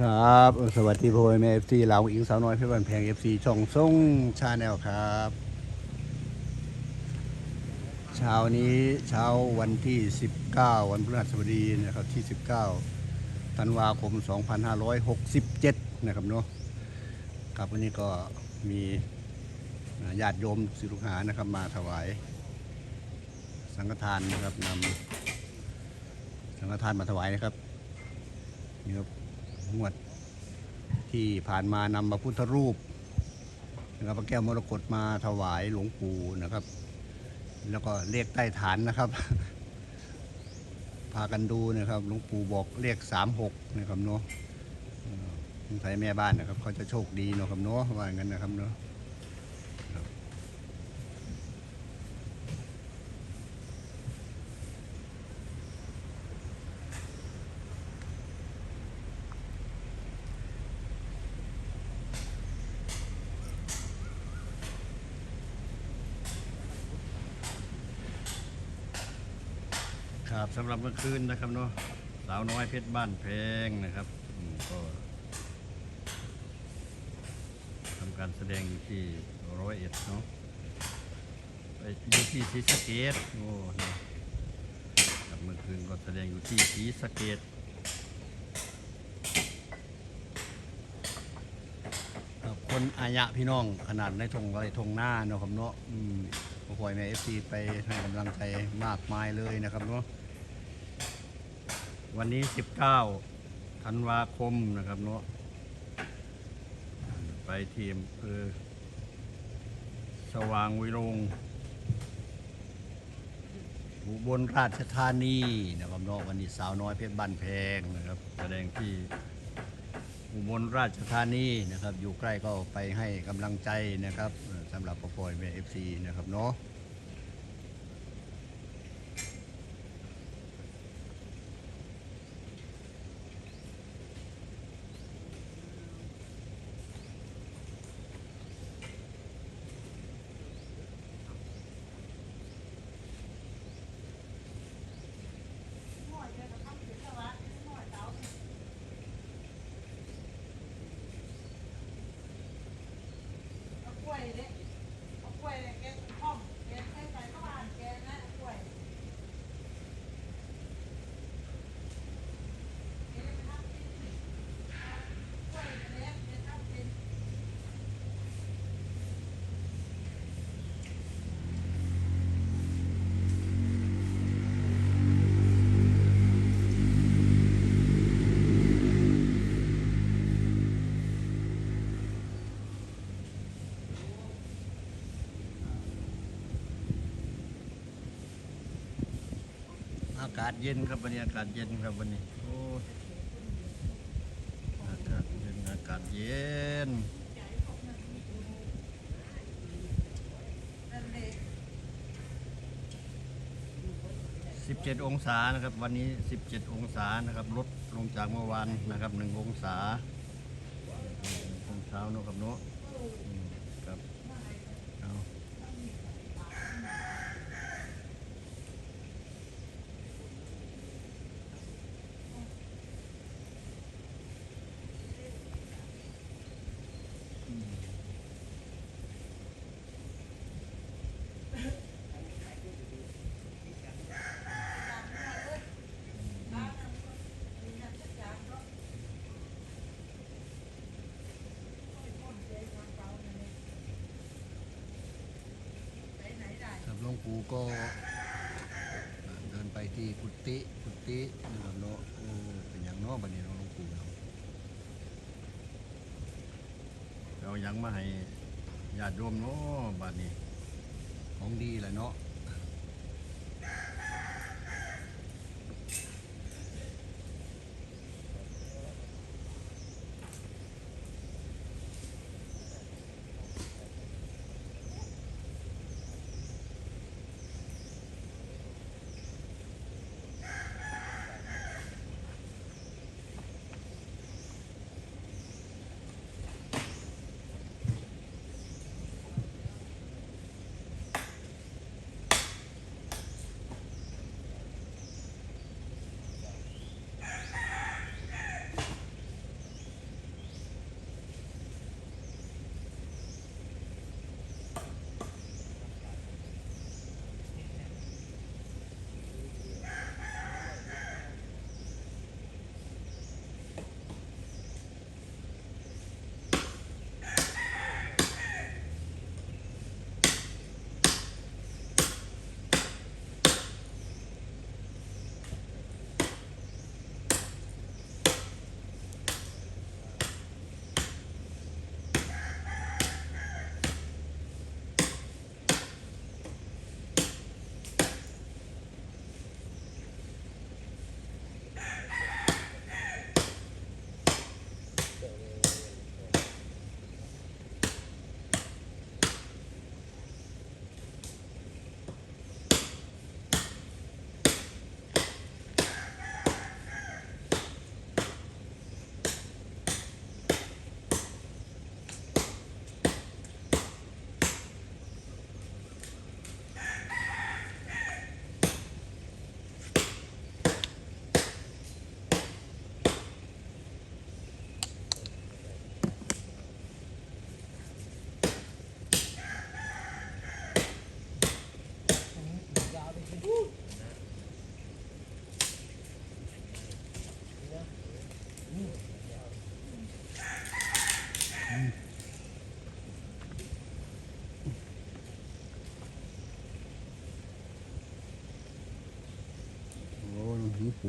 ครับ สวัสดีพ่อแม่เอฟซีลาอิงสาวน้อยเพชรบ้านแพงเอฟซีช่องส่งชาแนลครับเช้านี้เช้าวันที่ 19 วันพฤหัสบดีนะครับที่ 19ธันวาคม 2567 นะครับเนาะครับวันนี้ก็มีญาติโยมศิรุหานะครับมาถวาย สังฆทานนะครับนำสังฆทานมาถวายนะครับนี่ครับ งวดที่ผ่านมานำพระพุทธรูปนะครับพระแก้วมรกตมาถวายหลวงปู่นะครับ แล้วก็เลขใต้ฐานนะครับ พากันดูนะครับหลวงปู่บอกเลขสามหกนะครับเนาะเอ่อสงสัยแม่บ้านนะครับเขาจะโชคดีเนาะครับเนาะว่าอย่างนั้นนะครับเนาะ สำหรับเมื่อคืนนะครับเนาะสาวน้อยเพชรบ้านแพงนะครับก็ทำการแสดงอยู่ที่ร้อยเอ็ดเนาะไปอยู่ที่ศรีสะเกดโอ้นะครับเมื่อคืนก็แสดงอยู่ที่ศรีสะเกดคนอายะพี่น้องขนาดในทงไรทงหน้าเนาะครับเนาะอืมก็ปล่อยแม่เอฟซีไปให้กำลังใจมากมายเลยนะครับเนาะ วันนี้ 19 ธันวาคมนะครับเนาะไปทีมเภอสว่างวิรงอุบลราชธานีนะครับเนาะวันนี้สาวน้อยเพชรบ้านแพงนะครับ แสดงที่อุบลราชธานีนะครับ อยู่ใกล้ก็ไปให้กำลังใจนะครับสำหรับปปอยแม่เอฟซีนะครับเนาะ เอากล้วยเด้เอากล้วยเนี่ยแกห้อมแกใส่ใส่เข้าบ้านแกนะเอากล้วยแกจะไปทำกินกล้วยเนี่ยแกทำกิน อากาศเย็นครับวันนี้อากาศเย็นครับวันนี้โอ้อากาศเย็นอากาศเย็นนั่นเอง17องศานะครับ วันนี้17องศานะครับลดลงจากเมื่อวานนะครับหนึ่งองศาตอนเช้าเนอะครับเนาะอืมครับเอาครับหลวงปู่ ก็เดินไปที่กุฏิกุฏินะครับเนาะโอ้เป็นอย่างนาะบันนี้เราะหลวงปู่เนาะเรายังมาให้ญาติโยมเนาะบัดนี้ ของดีแหละเนาะ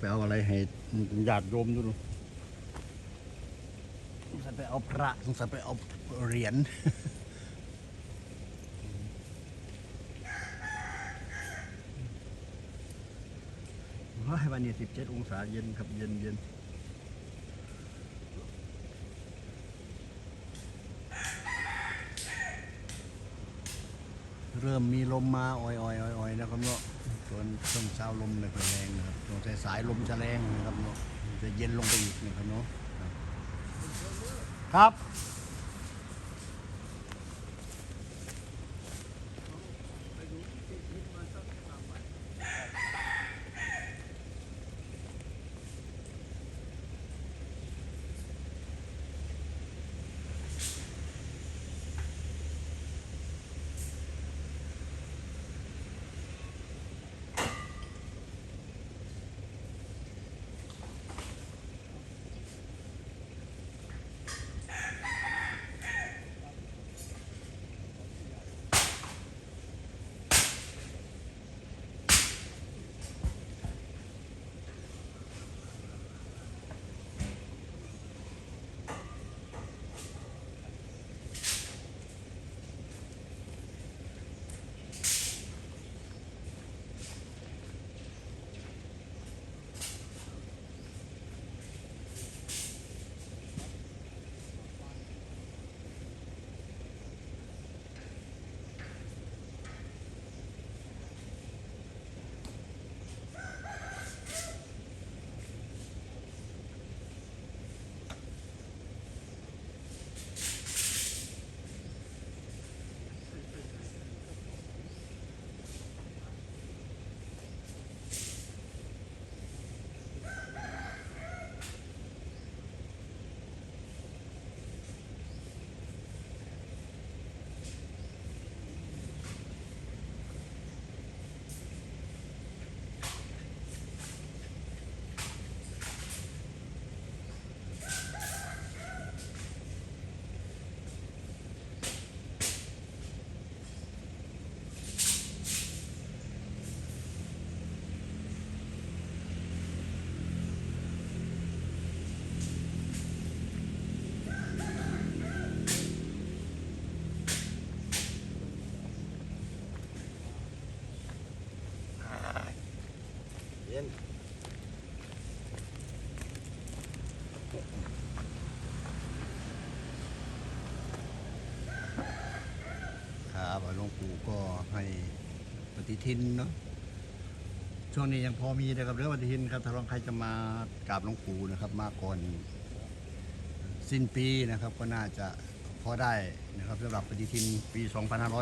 ไปเอาอะไรให้ญาติโยมดูดูสงสัยไปเอาพระสงสัยไปเอาเหรียญว้าวันนี้สิบเจ็ดองศาเย็นครับเย็นเย็นเริ่มมีลมมาอ่อยๆอ่อยๆนะครับเนาะ ส่วนช่วงเช้าลมไม่ค่อยแรงนะครับช่วงสายๆลมจะแรงนะครับเนาะจะเย็นลงไปอีกนะครับเนาะครับ หลวงปู่ก็ให้ปฏิทินเนาะช่วงนี้ยังพอมีนะครับเรื่องปฏิทินครับถ้าลองใครจะมากราบหลวงปู่นะครับ มาก่อนสิ้นปีนะครับ ก็น่าจะพอได้นะครับสำหรับปฏิทินปี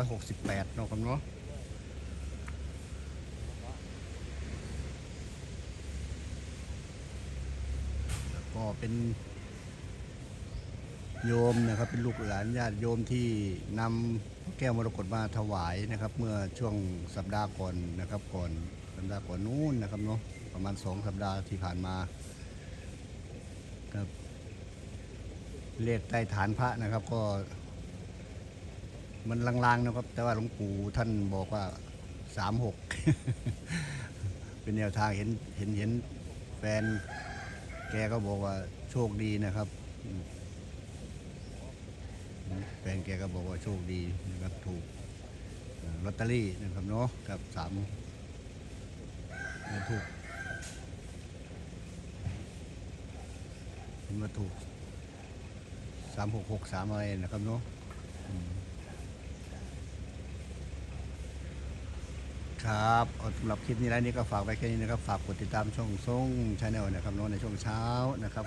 2568เนาะครับเนาะก็เป็น โยมนะครับเป็นลูกหลานญาติโยมที่นำแก้วมรกตมาถวายนะครับ เมื่อช่วงสัปดาห์ก่อนนะครับก่อนสัปดาห์ก่อนนู้นนะครับเนาะประมาณสองสัปดาห์ที่ผ่านมาครับเลขใต้ฐานพระนะครับก็ มันลางๆนะครับ แต่ว่าหลวงปู่ท่านบอกว่าสามหกเป็นแนวทางเห็นเห็นเห็นแฟน แกก็บอกว่าโชคดีนะครับ แฟนแกก็บอกว่าโชคดีนะครับถูกลอตเตอรี่นะครับเนาะกับสามถูกเห็นว่าถูกสามหกหกสามอะไรนะครับเนาะอืมครับสำหรับคลิปนี้แล้วนี่ก็ฝากไว้แค่นี้นะครับ ฝากกดติดตามช่องทรงชาแนลนะครับเนาะในช่วงเช้านะครับ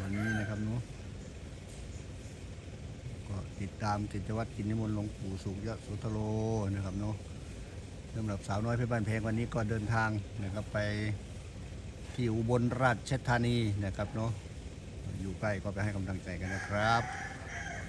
วันนี้นะครับเนาะ ก็ติดตามกิจวัตรกินนิมนต์หลวงปู่สูงยะสุทโลนะครับเนาะสำหรับสาวน้อยเพชรบ้านเพลงวันนี้ก็เดินทางนะครับไปที่อุบลราชธานีนะครับเนาะอยู่ใกล้ก็ไปให้กำลังใจกันนะครับ